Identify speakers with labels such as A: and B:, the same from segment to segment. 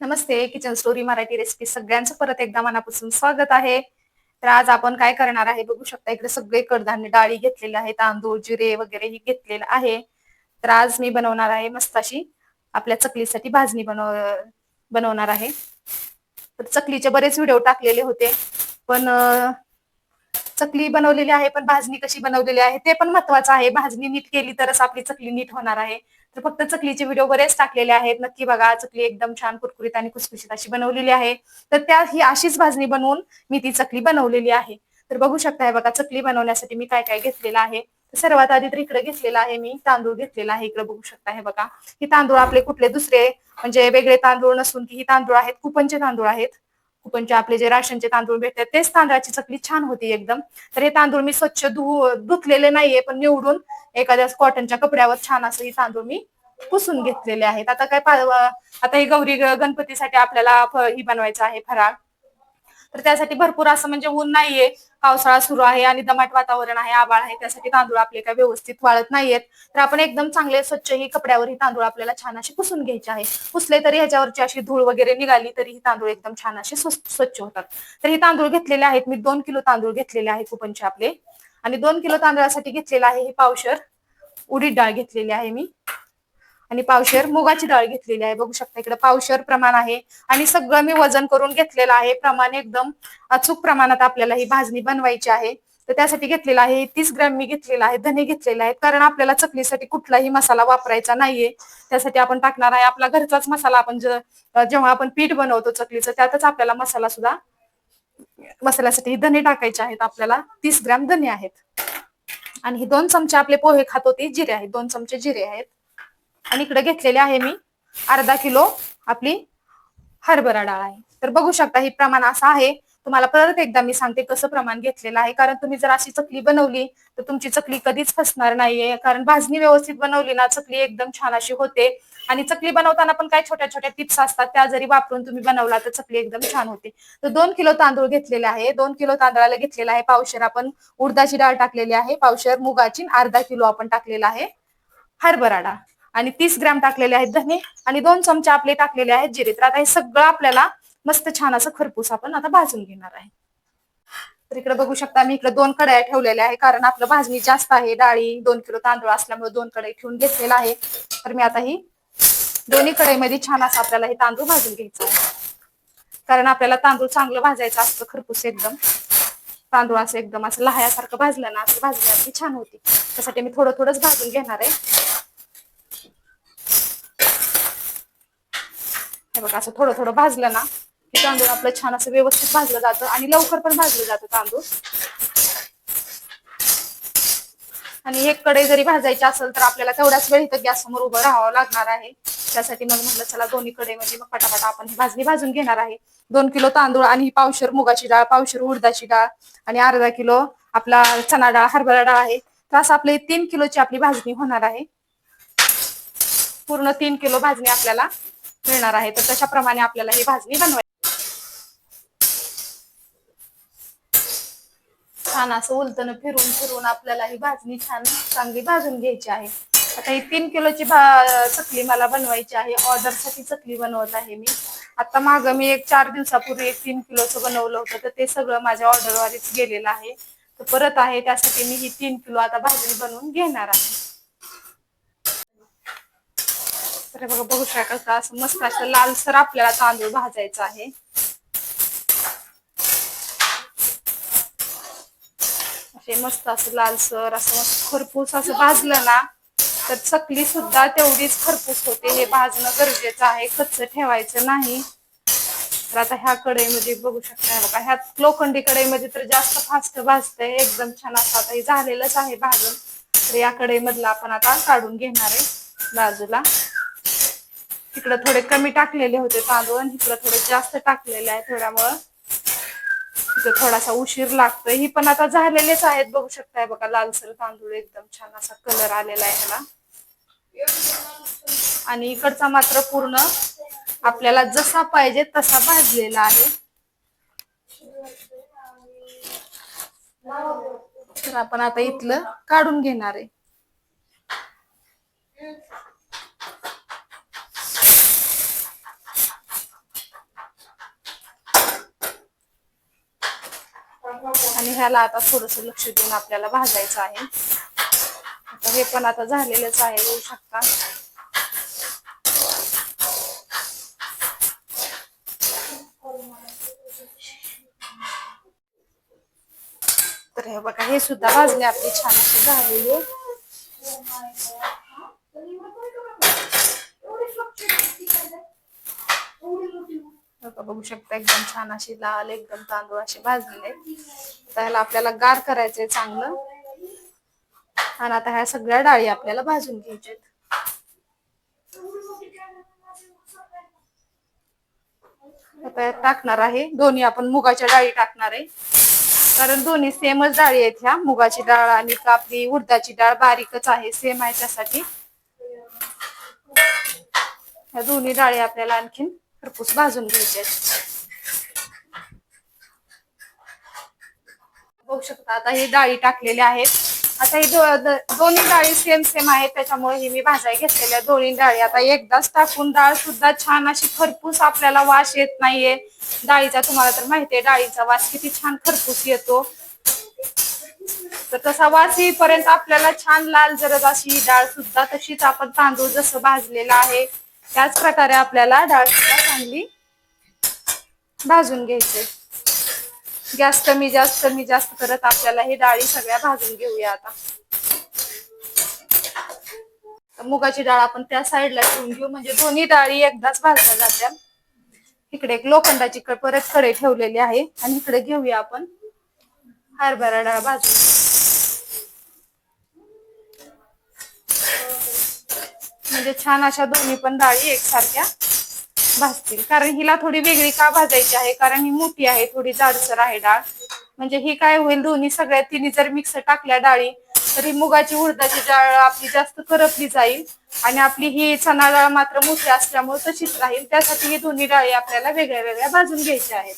A: नमस्ते kitchen story Marathi recipe सगळ्यांचं परत एकदा मनापासून स्वागत आहे. तर आज आपण काय करणार आहे बघू शकता इकडे सगळे कडधान्य डाळी घेतलेले आहे तांदूळ जिरे वगैरे ही घेतलेलं आहे. तर आज मी बनवणार आहे मस्त अशी आपल्या चकलीसाठी भाजणी बनव बनवणार आहे. तर चकलीचे बरेच व्हिडिओ टाकलेले होते पण चकली बनवलेली आहे पण भाजणी कशी बनवलेली आहे ते पण महत्वाचं आहे. भाजणी नीट केली तरच आपली चकली नीट होणार आहे. तर फक्त चकलीचे व्हिडिओ बरेच टाकलेले आहेत. नक्की बघा चकली एकदम छान कुरकुरीत आणि कुसकुशीत अशी बनवलेली आहे. तर त्या ही अशीच भाजणी बनवून मी ती चकली बनवलेली आहे. तर बघू शकताय बघा चकली बनवण्यासाठी मी काय काय घेतलेलं आहे. सर्वात आधी तर इकडे घेतलेला आहे मी तांदूळ घेतलेला आहे इकडे बघू शकता हे बघा. हे तांदूळ आपले कुठले दुसरे म्हणजे वेगळे तांदूळ नसून की ही तांदूळ आहेत कुपनचे तांदूळ आहेत. कुपनचे आपले जे राशनचे तांदूळ भेटतात तेच तांदळाची चकली छान होती एकदम. तर हे तांदूळ मी स्वच्छ धु धुतलेले नाहीये पण निवडून एखाद्या कॉटनच्या कपड्यावर छान असं ही तांदूळ मी पुसून घेतलेले आहेत. आता काय आता हे गौरी गणपतीसाठी आपल्याला ही बनवायचं आहे फराळ. तर त्यासाठी भरपूर असं म्हणजे ऊन नाहीये. पावसाळा सुरू आहे आणि दमाट वातावरण आहे आबाळ आहे. त्यासाठी तांदूळ आपले काय व्यवस्थित वाळत नाहीयेत. तर आपण एकदम चांगले स्वच्छ ही कपड्यावर ही तांदूळ आपल्याला छान असे पुसून घ्यायचे आहे. पुसले तरी ह्याच्यावरची अशी धूळ वगैरे निघाली तरी ही तांदूळ एकदम छान असे स्वच्छ होतात. तर हे तांदूळ घेतलेले आहेत. मी दोन किलो तांदूळ घेतलेले आहेत कुपनचे आपले. आणि दोन किलो तांदळासाठी घेतलेला आहे हे पावशर. उडीद डाळ घेतलेली आहे मी. आणि पावशेर मुगाची डाळ घेतलेली आहे. बघू शकता इकडे पावशेर प्रमाण आहे. आणि सगळं मी वजन करून घेतलेलं आहे. प्रमाण एकदम अचूक प्रमाणात आपल्याला ही भाजणी बनवायची आहे. तर त्यासाठी घेतलेला आहे. तीस ग्रॅम मी घेतलेला आहे. धने घेतलेले आहेत. कारण आपल्याला चकलीसाठी कुठलाही मसाला वापरायचा नाहीये. त्यासाठी आपण टाकणार आहे. आपला घरचाच मसाला आपण जेव्हा आपण पीठ बनवतो चकलीचं त्यातच आपल्याला मसाला सुद्धा मसाल्यासाठी धने टाकायचे आहेत. आपल्याला तीस ग्रॅम धने आहेत. आणि हे दोन चमचे आपले पोहे खातो ते जिरे आहेत. दोन चमचे जिरे आहेत. आणि इकडे घेतलेले आहे मी अर्धा किलो आपली हरभरा डाळ आहे. तर बघू शकता हे प्रमाण असं आहे. तुम्हाला परत एकदा मी सांगते कसं प्रमाण घेतलेलं आहे. कारण तुम्ही जर अशी चकली बनवली तर तुमची चकली कधीच फसणार नाहीये. कारण भाजणी व्यवस्थित बनवली ना चकली एकदम छान अशी होते. आणि चकली बनवताना पण काही छोट्या छोट्या टिप्स असतात. त्या जरी वापरून तुम्ही बनवला तर चकली एकदम छान होते. तर दोन किलो तांदूळ घेतलेले आहे. दोन किलो तांदळाला घेतलेला आहे पावशेर. आपण उडदाची डाळ टाकलेली आहे. पावशेर मुगाची अर्धा किलो आपण टाकलेला आहे हरभरा डाळ. आणि तीस ग्रॅम टाकलेले आहेत धने आणि दोन चमचे आपले टाकलेले आहेत जिरे. तर आता हे सगळं आपल्याला मस्त छान असं खरपूस आपण आता भाजून घेणार आहे. तर इकडे बघू शकता मी इकडे दोन कढया ठेवलेल्या आहे कारण आपलं भाजणी जास्त आहे. डाळी दोन किलो तांदूळ असल्यामुळे दोन कढई ठेवून घेतलेला आहे. तर मी आता ही दोन्ही कढईमध्ये छान असं आपल्याला हे तांदूळ भाजून घ्यायचं आहे. कारण आपल्याला तांदूळ चांगलं भाजायचं असतं खरपूस एकदम. तांदूळ असं एकदम असं लहायासारखं भाजलं ना असं भाजण्याची छान होती. त्यासाठी मी थोडं थोडंच भाजून घेणार आहे. हे बघा असं थोडं थोडं भाजलं ना की तांदूळ आपलं छान असं व्यवस्थित भाजलं जातं आणि लवकर पण भाजलं जातं तांदूळ. आणि एक कडे जरी भाजायची असेल तर आपल्याला तेवढ्याच वेळ इथं गॅस समोर उभं राहावं लागणार आहे. त्यासाठी मग म्हटलं चला दोन्ही कडे म्हणजे मग फटाफट आपण ही भाजणी भाजून घेणार आहे. दोन किलो तांदूळ आणि ही पावशर मुगाची डाळ पावशर उडदाची डाळ आणि अर्धा किलो आपला चना डाळ हरभरा डाळ आहे. तर असं आपली तीन किलोची आपली भाजणी होणार आहे. पूर्ण तीन किलो भाजणी आपल्याला मिळणार आहे. तर तशाप्रमाणे आपल्याला ही भाजणी बनवायची छान असं उलटणं फिरून फिरून आपल्याला ही भाजणी छान चांगली भाजून घ्यायची आहे. आता ही तीन किलोची भा चकली मला बनवायची आहे. ऑर्डरसाठी चकली बनवत आहे मी. आता माग मी एक चार दिवसापूर्वी एक तीन किलोचं बनवलं होतं. तर ते सगळं माझ्या ऑर्डरवरच गेलेलं आहे. तर परत आहे त्यासाठी मी ही तीन किलो आता भाजणी बनवून घेणार आहे. तर हे बघा बघू शकता असं मस्त असं लालसर आपल्याला तांदूळ भाजायचा आहे. असे मस्त असं लालसर असं मस्त खरपूस असं भाजलं ना तर चकली सुद्धा तेवढीच खरपूस होते. हे भाजणं गरजेचं आहे कच्च ठेवायचं नाही. तर आता ह्या कढईमध्ये बघू शकता बघा ह्या लोखंडी कढईमध्ये तर जास्त फास्ट भाजतंय एकदम छान असं आता हे झालेलंच आहे भाजून. तर या कढईमधलं आपण आता काढून घेणार आहे बाजूला. तिकडे थोडे कमी टाकलेले होते तांदूळ आणि इकडे थोडे जास्त टाकलेले आहे थोड्यामुळं. तिथं थोडासा उशीर लागतोय. ही पण आता झालेलेच आहेत बघू शकताय बघा लालसर तांदूळ एकदम छान असा कलर आलेला आहे ह्याला. आणि इकडचा मात्र पूर्ण आपल्याला जसा पाहिजे तसा भाजलेला आहे. तर आपण आता इथलं काढून घेणार आहे आणि ह्याला आता थोडस लक्ष देऊन आपल्याला भाजायचं आहे. आता हे पण आता झालेलंच आहे येऊ शकता. तर हे बघा हे सुद्धा भाजले आपली छान अशी झालेली. बघा, बघू शकता एकदम छान अशी लाल एकदम तांदूळ असे भाजलेले त्याला आपल्याला गार करायचंय चांगलं. आणि आता ह्या सगळ्या डाळी आपल्याला भाजून घ्यायच्या आता टाकणार आहे. दोन्ही आपण मुगाच्या डाळी टाकणार आहे. कारण दोन्ही सेमच डाळी आहेत ह्या. मुगाची डाळ आणि आपली उडदाची डाळ बारीकच आहे सेम आहे त्यासाठी. ह्या दोन्ही डाळी आपल्याला आणखीन खरपूस भाजून घ्यायच्या आहेत बघू शकता आता हे डाळी टाकलेल्या आहेत. आता ही दोन्ही डाळी सेम सेम आहेत त्याच्यामुळे ही मी भाजाय घेतलेल्या दोन्ही डाळी. आता एकदाच टाकून डाळ सुद्धा छान अशी खरपूस आपल्याला वास येत नाहीये. डाळीचा तुम्हाला तर माहितीये डाळीचा वास किती छान खरपूस येतो. तर तसा वास येईपर्यंत आपल्याला छान लाल जरद अशी ही डाळ सुद्धा तशीच आपण तांदूळ जसं भाजलेला आहे त्याच प्रकारे आपल्याला डाळ सुद्धा चांगली भाजून घ्यायचे. गॅस कमी जास्त कमी जास्त करत आपल्याला हे डाळी सगळ्या भाजून घेऊया आता. मुगाची डाळ आपण त्या साईडला ठेवून घेऊ. म्हणजे दोन्ही डाळी एकदाच भाजल्या जात्या. इकडे एक लोखंडाची परत कडे ठेवलेली आहे. आणि इकडे घेऊया आपण हरभरा डाळ भाजून. म्हणजे छान अशा दोन्ही पण डाळी एकसारख्या भाजतील. कारण हिला थोडी वेगळी का भाजायची आहे? कारण ही मोठी आहे थोडी जाडसर आहे डाळ. म्हणजे ही काय होईल दोन्ही सगळ्या तिने जर मिक्स टाकल्या डाळी तर ही मुगाची उडदाची डाळ आपली जास्त करपली जाईल आणि आपली ही चणा डाळ मात्र मोठी असल्यामुळे तशीच राहील. त्यासाठी ही दोन्ही डाळी आपल्याला वेगळ्या वेगळ्या भाजून घ्यायच्या आहेत.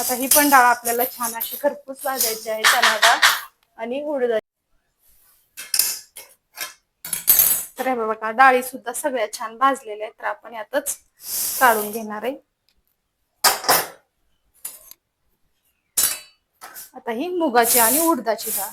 A: आता ही पण डाळ आपल्याला छान अशी खरपूस भाजायची आहे चणा डाळ आणि उडदाची. तर हे बघा डाळी सुद्धा सगळ्या छान भाजलेल्या आहेत तर आपण यातच काढून घेणार आहे. आता ही मुगाची आणि उडदाची डाळ.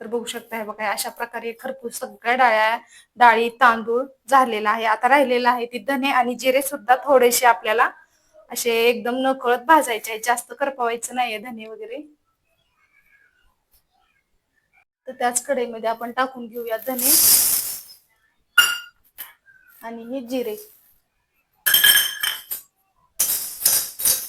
A: तर बघू शकता हे बघा अशा प्रकारे खरपूस सगळ्या डाळ्या डाळी तांदूळ झालेला आहे. आता राहिलेला आहे ती धने आणि जिरे सुद्धा थोडेसे आपल्याला असे एकदम नकळत भाजायचे आहेत. जास्त करपवायचं नाहीये धने वगैरे. तर त्याच कढईमध्ये आपण टाकून घेऊया धने आणि हे जिरे.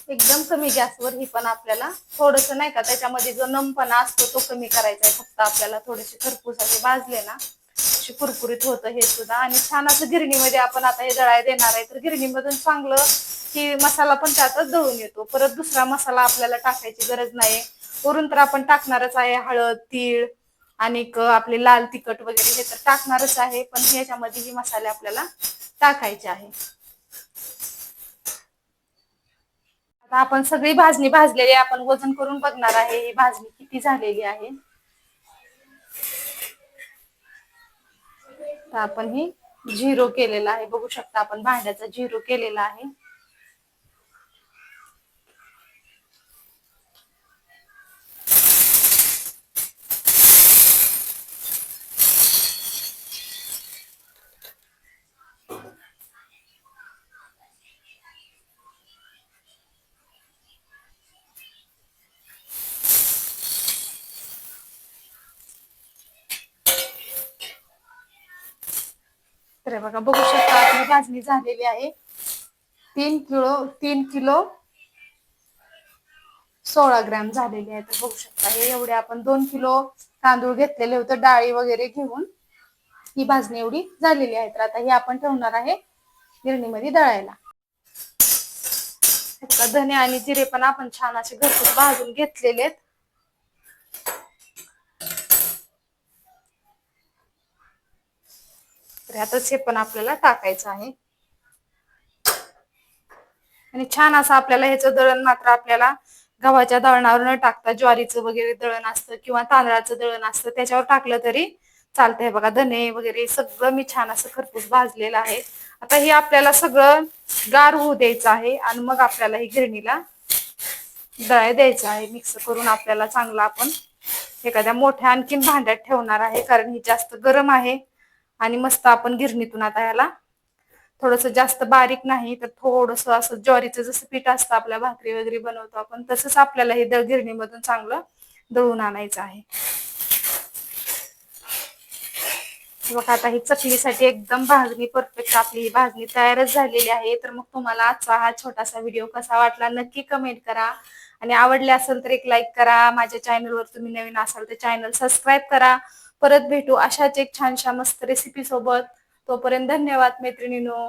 A: एकदम कमी गॅसवर ही पण आपल्याला थोडस नाही का त्याच्यामध्ये जो नमपणा असतो तो कमी करायचा आहे. फक्त आपल्याला थोडेसे खरपूस असे भाजले ना असे कुरकुरीत होतं हे सुद्धा. आणि छान असं गिरणीमध्ये आपण आता हे दळाय देणार आहे. तर गिरणीमधून चांगलं की मसाला पण त्यातच दळून येतो. परत दुसरा मसाला आपल्याला टाकायची गरज नाही वरून तर आपण टाकणारच आहे हळद तीळ आणि आपले लाल तिखट वगैरे हे तर टाकणारच आहे. पण ह्याच्यामध्ये ही मसाले आपल्याला टाकायचे आहे. आता आपण सगळी भाजणी भाजलेली आहे. आपण वजन करून बघणार आहे. ही भाजणी किती झालेली आहे. तर आपण ही झिरो केलेला आहे. बघू शकता आपण भांड्याचा झिरो केलेला आहे. तर बघा. बघू शकता आपली भाजणी झालेली आहे. तीन किलो तीन किलो सोळा ग्रॅम झालेली आहे. तर बघू शकता हे एवढे आपण दोन किलो तांदूळ घेतलेले होते. डाळी वगैरे घेऊन ही भाजणी एवढी झालेली आहे. तर आता ही आपण ठेवणार आहे गिरणीमध्ये दळायला. धने आणि जिरे पण आपण छान असे घरगुत भाजून घेतलेले आहेत. तर ह्यातच हे पण आपल्याला टाकायचं आहे. आणि छान असं आपल्याला ह्याचं दळण मात्र आपल्याला गव्हाच्या दळणावर न टाकता ज्वारीचं वगैरे दळण असतं किंवा तांदळाचं दळण असतं त्याच्यावर टाकलं तरी चालतंय. बघा धने वगैरे सगळं मी छान असं खरपूस भाजलेलं आहे. आता हे आपल्याला सगळं गार होऊ द्यायचं आहे आणि मग आपल्याला हे गिरणीला दळाय द्यायचं आहे. मिक्स करून आपल्याला चांगला आपण एखाद्या मोठ्या आणखीन भांड्यात ठेवणार आहे कारण ही जास्त गरम आहे. आणि मस्त आपण गिरणीतून आता याला थोडस जास्त बारीक नाही तर थोडस असं ज्वारीचं जसं पीठ असतं आपल्या भाकरी वगैरे बनवतो आपण तसंच आपल्याला हे दळ गिरणीमधून चांगलं दळून आणायचं आहे. बघा आता ही चकलीसाठी एकदम भाजणी परफेक्ट आपली ही भाजणी तयारच झालेली आहे. तर मग तुम्हाला आजचा हा छोटासा व्हिडिओ कसा वाटला नक्की कमेंट करा. आणि आवडले असेल तर एक लाईक करा. माझ्या चॅनलवर तुम्ही नवीन असाल तर चॅनल सबस्क्राईब करा. परत भेटू अशाच एक छानशा मस्त रेसिपी सोबत. तोपर्यंत धन्यवाद मैत्रिणीनो.